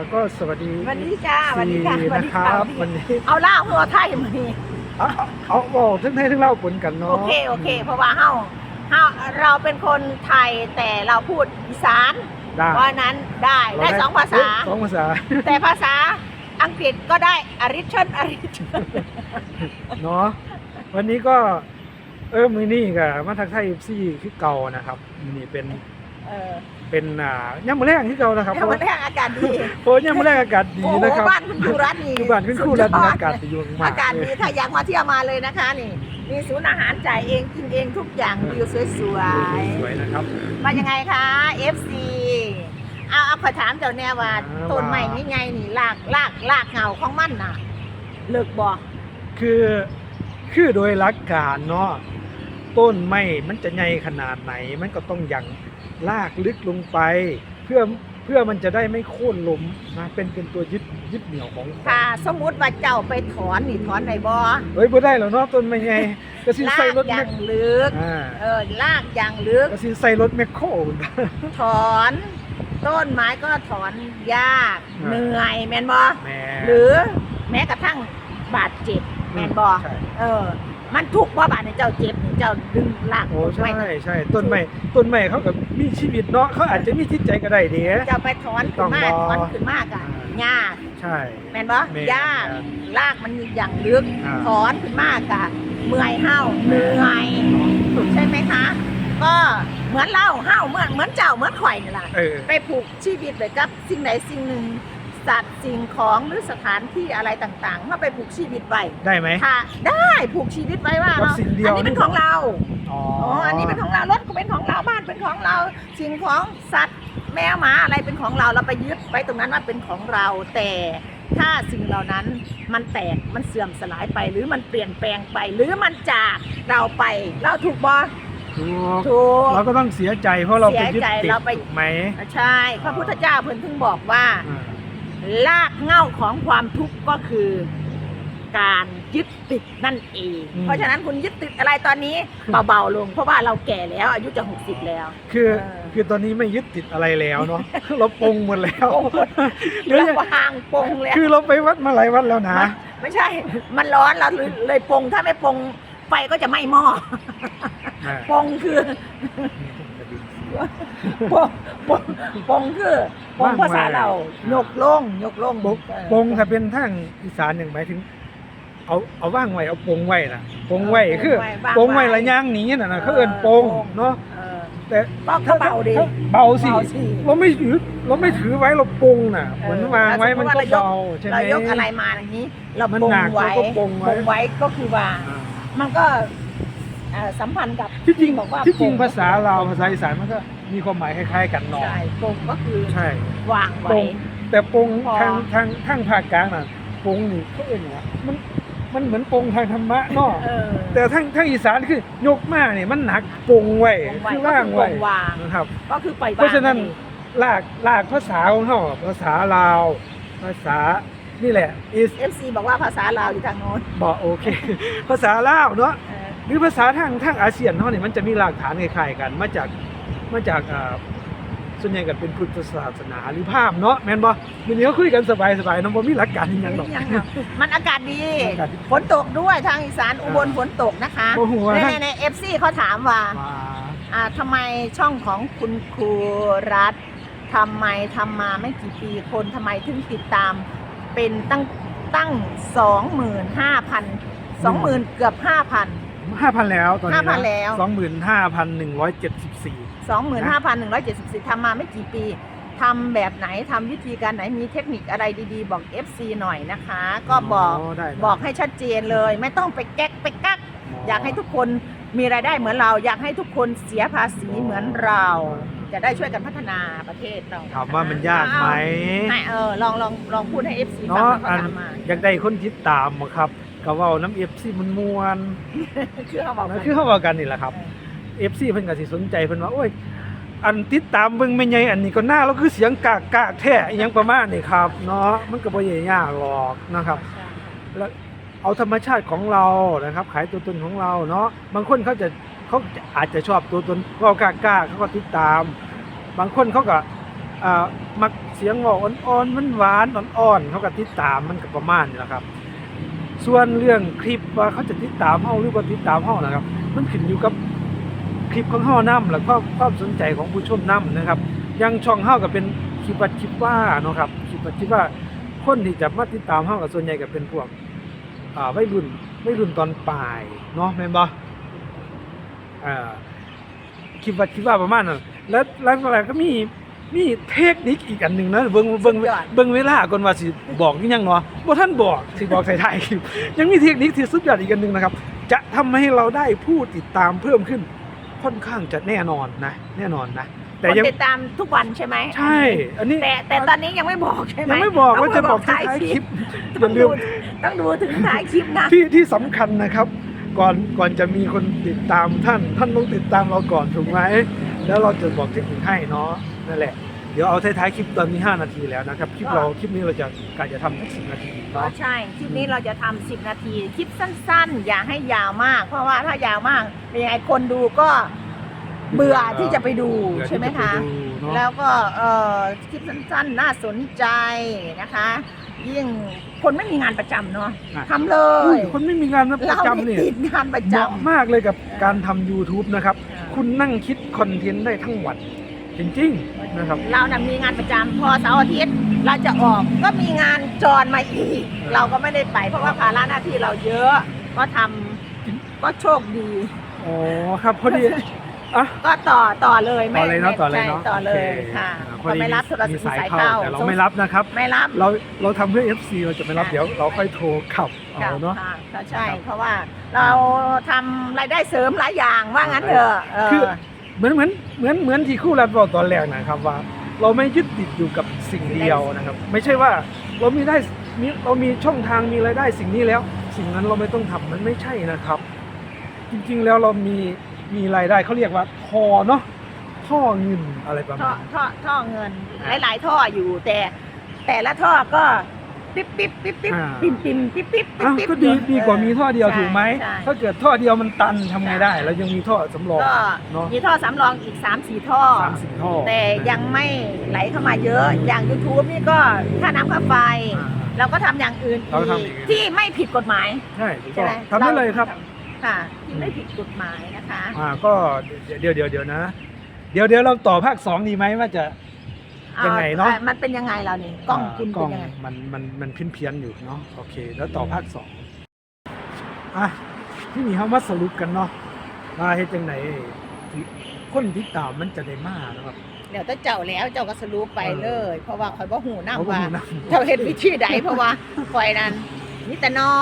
าก็สวัสดีวันนี้จ้าวันนี้ค่ะสี่วันนะนี้ครัค่ะบวันนี้เอาล่าหัวไทยมานี่เอาเอาเอาบอกทั้งไทยทั้งเล่าปนกันเนาะโอเคโอเค เพราะว่าเฮาเฮาเราเป็นคนไทยแต่เราพูดอีสานได้เพราะฉะนั้นได้ได้สองภาษาสองภาษา แต่ภาษาอังกฤษก็ได้อริชนอริชนเนาะวันนี้ก็ เออมือนี่กับมาทักไทยซี่คือเก่านะครับมือนี่เป็น เออ เป็นอ่าย่ำมะแรงที่เก่านะครับแล้ววันแรกอากาศดีโอ้ย่ำมะแรงอากาศดีโอ้โหนะครับ บ้านคุณครูรัตน์นี่อยู่บ้านคุณครูรัตน์สุดยอากาศดีอยู่มากอากาศดีถ้าอยากมาเที่ยวมาเลยนะคะนี่ มีศูนย์อาหารจ่ายเองกินเองทุกอย่างวิวสวยสวยนะครับๆมายังไงคะ FC เอาเอาขอถามเจ้าแน่ว่าอ่าต้นไม้นี่ไงนี่ลากลากลากเงาของมันน่ะ เลิกบ่คือคือโดยหลักการเนาะต้นไม้มันจะใหญ่ขนาดไหน มันก็ต้องยัง ลากลึกลงไป เพื่อเพื่อมันจะได้ไม่โค่นล้มนะเป็นเป็นตัวยึดยึดเหนี่ยวของถ้าสมมุติว่าเจ้าไปถอนนี่ถอนได้บ่เฮ้ยบ่ได้แล้วเนาะต้นไม้ใหญ่ก็สิลาใส่กรถอแมย่าคงลึก อ่าเออลากอย่างลึกก็สิใส่รถแมคโคร ถอน ต้นไม้ก็ถอนยากอ่า เหนื่อยแม่นบ่แหม่หรือแม้กระทั่งบาดเจ็บแม่นบ่ใช่เออ มันทุกข์ว่าบาดเนี่ยเจ้าเจ็บนี่เจ้าดึงลากโอ้ต้นใช่ไม้น่ะใช่ต้นไม้ต้นไม้เขาก็มีชีวิตเนาะเขาอาจจะมีจิตใจก็ได้เด้เจ้าไปถอนขึ้นมาต้องรอถอนขึ้นมากอะยากใช่แม่นบ่แม่นยากลากมันอย่างลึกอ่าถอนขึ้นมากอะเมื่อยเห้าเหนื่อยใช่ไหมคะก็เหมือนเล่าเห้าเหมือนเหมือนเจ้าเหมือนข่อยนี่แหละเออไปผูกชีวิตไว้กับสิ่งใดสิ่งหนึ่ง สัตว์สิ่งของหรือสถานที่อะไรต่างๆมาไปผูกชีวิตไว้ได้ไหม ค่ะได้ผูกชีวิตไว้ว่ากับเราสิ่งเดียว อันนี้เป็นของเราอ๋ออ๋อออันนี้เป็นของเรารถก็เป็นของเราบ้านเป็นของเรา สิ่งของสัตว์แมวหมาอะไรเป็นของเราเราไปยึดไว้ตรงนั้นว่าเป็นของเรา แต่ถ้าสิ่งเหล่านั้นมันแตกมันเสื่อมสลายไป หรือมันเปลี่ยนแปลงไป หรือมันจากเราไป เราถูกบอถูกถูก เราก็ต้องเสียใจเพราะเราไปยึดเสียใจติดเราไป ถูกไหม ใช่ พระพุทธเจ้าเพิ่นถึงบอกว่า อ่า ลากเหง้าของความทุกข์ก็คือการยึดติดนั่นเองเพราะฉะนั้นคุณยึดติดอะไรตอนนี้เบาๆลง เพราะว่าเราแก่แล้ว อายุจะหกสิบแล้ว คือเออ คือตอนนี้ไม่ยึดติดอะไรแล้วเนาะ เราปลงหมดแล้วปลงหมดหรือเรายังวางปงแล้ว คือเราไปวัดมาหลายวัดแล้วนะมันไม่ใช่ มันร้อนเราเลยเลยปงถ้าไม่ปงไฟก็จะไหม้หม้ออ่าปงคือ ปงปงปงคือปงภาษาเรายกลงยกลงปงปงถ้าเป็นทางอีสานอย่างหมายถึง เอาเอาว่างไว้เอาปงไว้นะปงไว้คือปงไว้ระย่างหนี้น่ะนะเขาเอิ้นปงเนาะเออแต่ก็เบาดิเบาสิเบาสิเราไม่ถือเราไม่ถือไว้เราปงน่ะเหมือนวางไว้มันก็เบาใช่ไหมเรายกอะไรมาอย่างนี้ เรามันปงหนักไว้เราก็ปงไว้ไว้ก็คือว่าอ่ามันก็ เอ่อสัมพันธ์กับที่จริงบอกว่าที่จริงปงภาษาเราวภาษาอีสานมันก็มีความหมายคล้ายๆ กันเนาะใช่ปงก็คือใช่วางปไว้ งแต่ปงพอ ทางทางทางภาคกลางน่ะปงนี่เขาเอ็นว่ามันมันเหมือนปงทางธรรมะเนาะเออแต่ทางทางอีสานคือยกมาเนี่ยมันหนักปงไว้ปงไว้คือว่างไว้ก็คือปงวาง นะครับ ก็คือปล่อยเพราะฉะนั้นวางลากลากภาษาของเขาภาษาลาว ภาษานี่แหละ is เอฟซีบอกว่าภาษาลาวอยู่ทางโน้น บอกโอเค ภาษาลาวเนาะเออ หรือภาษาทางทางอาเซียนเขาเนี่ยมันจะมีหลักฐานคล้ายๆกัน มาจากมาจากอ่าส่วนใหญ่ก็เป็นพุทธศาสนาหรือภาพเนาะแม่นบ่วันนี้เขาคุยกันสบายๆเนาะบ่มีหลักการอหยังหรอกยังครับมันอากาศดีอากาศดีฝนตกด้วยทางอีสานอุบลฝนตกนะคะโอ้โหในในในเอฟซีเขาถามว่าว่าอ่าทำไมช่องของคุณครูรัฐทำไมทำมาไม่กี่ปีคนทำไมถึงติดตามเป็นตั้งตั้งสองหมื่นห้าพันสองหมื่นเกือบห้าพัน 5,000แล้วตอนนี้5,000แล้ว25,174สองหมื่นห้าพันหนึ่งร้อยเจ็ดสิบสี่ทำมาไม่กี่ปีทำแบบไหนทำวิธีการไหนมีเทคนิคอะไรดีๆ บอก FC หน่อยนะคะ ก็บอกได้ บอกให้ชัดเจนเลย ไม่ต้องไปแก๊กไปกัก อยากให้ทุกคนมีรายได้เหมือนเรา อยากให้ทุกคนเสียภาษีเหมือนเรา จะได้ช่วยกันพัฒนาประเทศเราถามว่ามันยากไหมให้เออลองลองลองพูดให้ FC ฟังเนาะแล้วก็อันตามมาอยากได้คนติดตามบ่ครับ ก็เว้าน้ำ FC มันม่วนคือเขาบอกนะคือเขาเว้ากันนี่แหละครับ FC เพิ่นก็สิสนใจเพิ่นว่าโอ้ยอันติดตามเบิ่งแม่ใหญ่อันนี้ก็น่าแล้วคือเสียงกากกากแท้อหยังประมาณนี้ครับเนาะมันก็บ่ใหญ่ยากหรอกนะครับ แล้วเอาธรรมชาติของเรานะครับ ขายตัวตนของเราเนาะบางคนเขาจะเขาอาจจะชอบตัวตนเรากล้ากล้าเขาก็ติดตาม บางคนเขาก็อ่ามักเสียงเว้าอ่อนๆมันหวานๆอ่อนๆเขาก็ติดตามมันก็ประมาณนี้แหละครับ ส่วนเรื่องคลิปว่าเขาจะติดตามเฮาหรือบ่าติดตามเฮานะครับ มันขึ้นอยู่กับคลิปของเฮานำและความความสนใจของผู้ชมนํนะครับยังช่องเฮาก็เป็นคลิปวัดคลิปว่าเนาะครับคลิปวัดคลิปว่าคนที่จะมาติดตามเฮาก็ส่วนใหญ่ก็เป็นพวกอ่าวัยรุ่นวัยรุ่นตอนปลายเนาะแม่นบ่อ่าคลิปวัดคลิปว่าประมาณนั้นแล้วหลังจากนั้ นก็มีมีเทคนิคอีกอันหนึงนะเบิ่งเบิ่งสุดยอด เบิ่งเวลาก่อนว่าสิบอกอีหยังเนาะบ่ทันบอกสิบอกท้ายๆคลิปยังมีเทคนิคที่สุดยอดอีกอันหนึ่งนะครับ จะทำให้เราได้ผู้ติดตามเพิ่มขึ้น ค่อนข้างจะแน่นอนนะ แน่นอนนะ แต่คนยังติดตามทุกวันใช่ไหมใช่ อันนี้แต่แต่ตอนนี้ยังไม่บอกใช่ไหมยังไม่บอกว่าจะบอกท้าท้ายยคคลิลิปปอย่าลืมต้องดูถึงท้ายคลิปนะ ที่ที่สำคัญนะครับก่อนก่อนจะมีคนติดตามท่าน ท่านต้องติดตามเราก่อนถูกไหมแล้วเราจะบอกเทคนิคให้เนาะ นั่นแหละ เดี๋ยวเอาท้ายๆคลิปตอนนี้ 5 นาทีแล้วนะครับ คลิปเราคลิปนี้เราจะกะจะทำสักสินาทีก็เนาะใช่คลิปนี้เราจะทำ10 นาที คลิปสั้นๆ อย่าให้ยาวมาก เพราะว่าถ้ายาวมากเป็นยังไงคนดูก็เบื่อที่จะไปดูเดี๋ยวใช่ไหมที่จคะปดูเนาะแล้วก็เออคลิปสั้นๆ น่าสนใจนะคะ ยิ่งคนไม่มีงานประจำเนาะอะ ทำเลอุ้ยยคนไม่มีงานประเราจำไม่เนี่ยติดงานประเหมาะจำมากเลยกับการทำ YouTube นะครับอ่าคุณนั่งคิดคอนเทนต์ได้ทั้งวัน จริงๆนะครับ เรานะมีงานประจำพอเสาร์อาทิตย์เราจะออกก็มีงานจรมาอีก เราก็ไม่ได้ไป เพราะว่าภาระหน้าที่เราเยอะก็ทำก็โชคดี อ๋อครับพอดีอะ ก็ต่อต่อเลยต่อเลยเนาะไม่ต่อเลยเนาะใช่ต่อเลยโอค่ะอ่าพก็อดีไม่รับโทรศัพท์มีสายสายเข้าเข้าแต่เราไม่รับนะครับ ไม่รับเราเราทำเพื่อ FC เราจะไม่รับค่ะเดี๋ยวเราค่อยโทรขับค่ะเอาเนาะ ค่ะก็ใช่ครับเพราะว่าเราทำรายได้เสริมหลายอย่างว่างั้นเถอะเออคือ เหมือนเหมือนเหมือนเหมือนที่คู่รัฐบอกตอนแรกนะครับว่า เราไม่ยึดติดอยู่กับสิ่งเดียวนะครับ ไม่ใช่ว่าเรามีได้มีเรามีช่องทางมีรายได้สิ่งนี้แล้ว สิ่งนั้นเราไม่ต้องทำมันไม่ใช่นะครับ จริงๆแล้วเรามีมีรายได้เขาเรียกว่าทอเนาะท่อเงินอะไรประท่อมาณท่อท่อเงิน หลายๆท่ออยู่แต่แต่ละท่อก็ ปิ๊บปิ๊บปิ๊บปิ๊บอ่าปิ่มปิ่มปิ๊บปิ๊บปิ๊บอ้าวปิ๊บก็ดีดีกว่ามีท่อเดียวใช่ถูกไหม ใช่ถ้าเกิดท่อเดียวมันตันทำไงได้แล้วยังมีท่อสำรองก็เนาะมีท่อสำรองอีก3ามสี่ท่อ สามสี่ท่อแต่ยังไม่ไหลเข้ามาเยอะ อย่าง YouTube นี่ก็ค่าน้ำค่าไฟ อ่า เราก็ทำอย่างอื่นเราก็อีทำกอย่างอื่น ที่ไม่ผิดกฎหมาย ใช่ถูกใช่ต้องไหม ทำได้เลยครับค่ะที่ไม่ผิดกฎหมายนะคะ อ่าก็เดี๋ยวเดี๋ยวเดี๋ยวนะ เดี๋ยวเดี๋ยวเราต่อภาคสองดีไหมว่าจะ ยังไงเนอะอมันเป็นยังไงเราเนี่ยกล้องคุณกล้เป็อนงยังไงมันมันมันเพี้ยนเพี้ยนๆอยู่เนาะโอเค แล้วต่อภาคสองอะที่นี่เขามาสรุปกันเนาะว่าเฮ็ดจังไหนที่คนติดตามมันจะได้มานะครับ เดี๋ยวถ้าเจ้าแล้วเจ้าก็สรุปไปเลย เพราะว่าคอยบ่หูน้ำเขาก็ว่ามีนะเจ้าเฮ็ดวิธีใดเพราะว่าคอยนั้นมีแต่นอ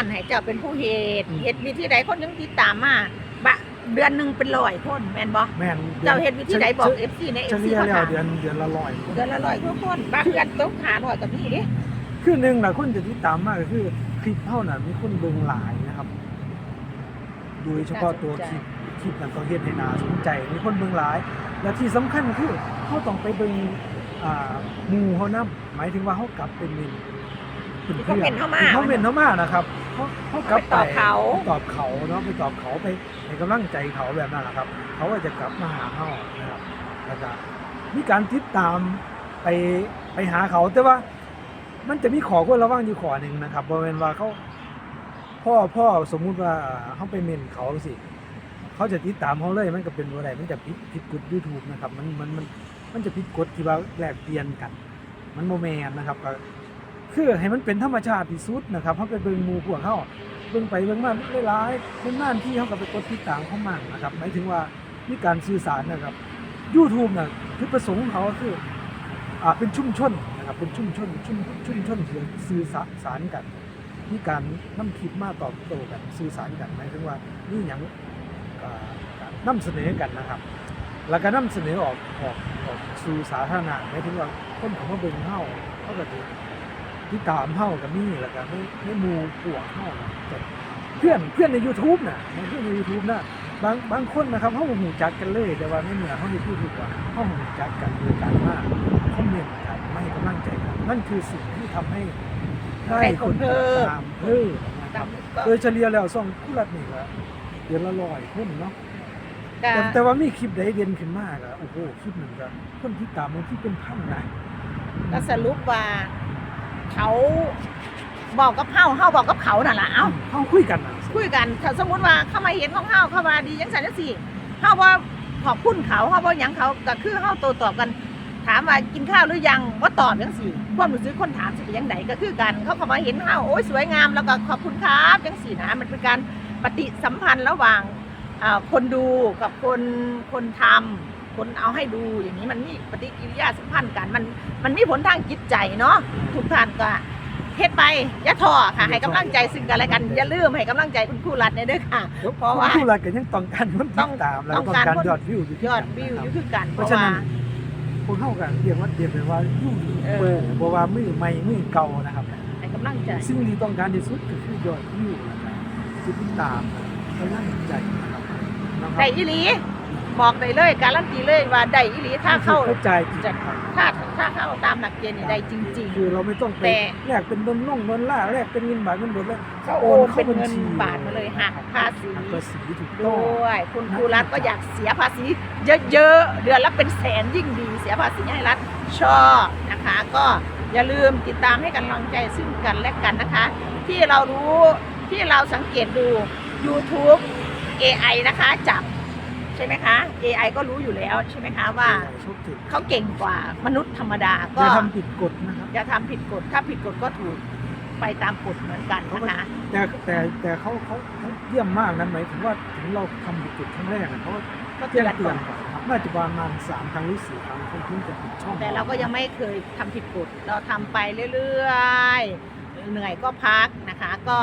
นให้เจ้าเป็นผู้เฮ็ดเฮ็ดวิธีใดคนยังติดตามมาบะ เดือนหนึงเป็นร้อยคนแม่นบ่แม่นเจ้าเฮ็ดวิธีใดบอก FC ในเฉ FC ลี่ยเขาแล้วถามเดือนเดือนละร้อยเดือนละร้อยกว่าคนบางเดือนต้องหาร้อยกับนี่เด้คือหนึ่งนะคนจะติดตามมากก็คือคลิปเท่านั้นมีคนเบิ่งหลายนะครับโดยเฉพาะตัวคลิปคลิปนั้นต้องเฮ็ดให้น่าสนใจมีคนเบิ่งหลาย และที่สำคัญคือเขาต้องไปเบิ่งอ่าหมู่เขานํหมายถึงว่าเขากลับเป็นมินที่เขาเป็นเข้ามาเขาเป็นเข้ามานะครับ เขาเขากลับไปตอบเขาไปตอบเขาเนาะไปตอบเขาไปให้กำลังใจเขาแบบนั้นแหละครับ เขาก็จะกลับมาหาเขานะครับแล้วก็มีการติดตามไปไปหาเขาแต่ว่า มันจะมีขอควรระวังอยู่ขอหนึ่งนะครับบริเวณว่าเขาพ่อพ่อสมมุติว่าเขาไปเมนเขาสิเขาจะติดตามเขาเลยมันก็เป็นอะไรมันจะผิดผิดกฎยูทูบนะครับมันมันมันมันจะผิดกฎที่ว่าแลกเปลี่ยนกัน มันโมแมนนะครับก็ คือให้มันเป็นธรรมชาติที่สุดนะครับเขาไปเบิ่งหมู่พวกเขาเบิ่งไปเบิ่งมาหลายเป็นน่านที่เขาก็ไปกดติดตามเขามั่งนะครับหมายถึงว่ามีการสื่อสารนะครับ YouTube น่ะจุดประสงค์ของเขาคืออ่าเป็นชุมชนนะครับเป็นชุมชนชุมชุมชนที่สื่อสารกันมีการนำคลิปมาตอบโต้กันสื่อสารกันหมายถึงว่านี่อย่างอ่านำเสนอกันนะครับ แล้วก็นำเสนอออกออกออกสู่สาธารณะหมายถึงว่าคนของมาเบิ่งเฮาเขาก็จะ ที่ตามเฮากับนี่แล้วก็ไม่ไม่หมู่พวกเฮานะแต่เพื่อนเพื่อนใน YouTube น่ะเพื่อนใน YouTube น่ะบางบางคนนะครับเฮาบ่ฮู้จักกันเลย แต่ว่าในเมื่อเฮาได้พูดถูกว่าเฮาฮู้จักกันโดยการว่าคอมเมนต์กันไม่ให้กำลังใจกันนั่นคือสิ่งที่ทำให้ได้คนติดตามเพิ่มนะครับก็โดยเฉลี่ยแล้วส่องคู่รัฐนี่ก็เดือนละร้อยคนเนาะกก็แต่แต่ว่ามีคลิปใดเด่นขึ้นมากอะโอ้โหคลิปนั้นก็คนที่ตามมันที่เป็นพันนะก็สรุปว่า เขาบอกกับเฮาเฮาบอกกับเขานั่นล่ะเอ้าเขาคุยกันนะคุยกันถ้าสมมติว่าเข้ามาเห็นของเฮาเข้ามาดีจังสันจังสี่เฮาว่าขอบคุณเขาเฮาว่าหยังเขาก็คือเฮาโตตอบกัน ถามว่ากินข้าวหรือยังว่าตอบจังสี่ความรู้สึกคนถามสิเป็นยังไงก็คือกัน เขาเข้ามาเห็นเฮาโอ้ยสวยงามแล้วก็ขอบคุณครับจังสี่นะมันเป็นการปฏิสัมพันธ์ระหว่างอ่าคนดูกับคนคนทำ คนเอาให้ดูอย่างนี้มันมีปฏิกิริยาสัมพันธ์กันมันมันมีผลทางจิตใจเนาะทุกท่านก็เฮ็ดไปอย่าท้อค่ะ ให้กำลังใจซึ่งกันและกันอย่าลืมให้กำลังใจคุณครูรัฐเนี่ยเด้อค่ะเพราะว่าผู้รักกันยังต้องการคนต้ติองดตามแล้วต้องต้องการการคนยอดวิวอยู่ที่ยอดกันวิวอนะครับยู่คือกันเพราะฉะนั้นพวกเข้ากันเรียกว่าเรียกเป็นว่ายูทูบเบอร์เพราะว่ามือใหม่มือเก่านะครับให้กำลังใจสิ่งที่ต้องการที่สุดก็คือยอดวิวนะครับที่ติดตามกำลังใจนะครับนะครับได้อีหลี บอกได้เลย การันตีเลยว่าได้อีหลีถ้าเข้าเข้าใจจริงจะถ้าถ้าเข้าตามหลักเกณฑ์นี่ได้จริง คือเราไม่ต้องไปแต่ แลกเป็นเงินน่งเงินล่าแลกเป็นเงินบาทเงินบาทแล้วๆเขาโอนเป็นเงินบาทมาเลยหักภาษีหักภาษีถูกต้องด้วย คุณครูรัฐก็อยากเสียภาษี เยอะๆ เดือนละเป็นแสนยิ่งดีเสียภาษีให้รัฐชอบนะคะ ก็อย่าลืมติดตามให้กำลังใจซึ่งกันและกันนะคะ ที่เรารู้ที่เราสังเกตดู YouTube AI นะคะจับ ใช่ไหมคะ AI ก็รู้อยู่แล้วใช่ไหมคะว่าโชคดีเขาเก่งกว่ามนุษย์ธรรมดาอก็ย่าทำผิดกฎนะครับอย่าทำผิดกฎถ้าผิดกฎก็ถูกไปตามกฎเหมือนกันนะคะแต่แต่แต่เขาเขาเขาเยี่ยมมากนะหมายถึงว่าถึงเราทำผิดกฎครั้งแรกอะเขาก็ก็เตืเตืออนนเตืก่ออนนก่อนครับน่าจะประมาณสามครั้งหรือสี่ครั้งเขาถึงจะปิดช่องแต่เราก็ยังไม่เคยทำผิดกฎเราทำไปเรื่อยๆเหนื่อยก็พักนะคะ ก็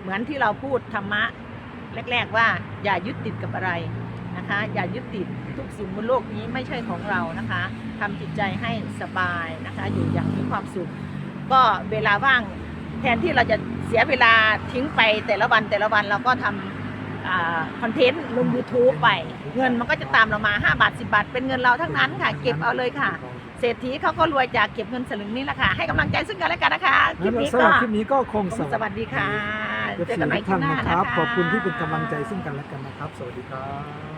เหมือนที่เราพูดธรรมะแรก ๆ ว่าอย่ายึดติดกับอะไร นะคะ อย่ายึดติดทุกสิ่งบนโลกนี้ไม่ใช่ของเรานะคะทำจิตใจให้สบายนะคะ อยู่อย่างมีความสุข ก็เวลาว่างแทนที่เราจะเสียเวลาทิ้งไปแต่ละวันแต่ละวันเราก็ทำคอนเทนต์ลง YouTube ไป เงินมันก็จะตามเรามา 5 บาท 10 บาท เป็นเงินเราทั้งนั้นค่ะ เก็บเอาเลยค่ะ เศรษฐีเขาก็รวยจากเก็บเงินสลึงนี่แหละค่ะ ให้กำลังใจซึ่งกันและกันนะคะคลิปนี้สำหก็รับคลิปนี้ก็คงสวัสดีค่ะเอฟเจอซีกันใหม่ทุกคลิท่าปนหน้านะคนะรับคะขอบคุณที่เป็นกำลังใจซึ่งกันและกันนะครับ สวัสดีครับ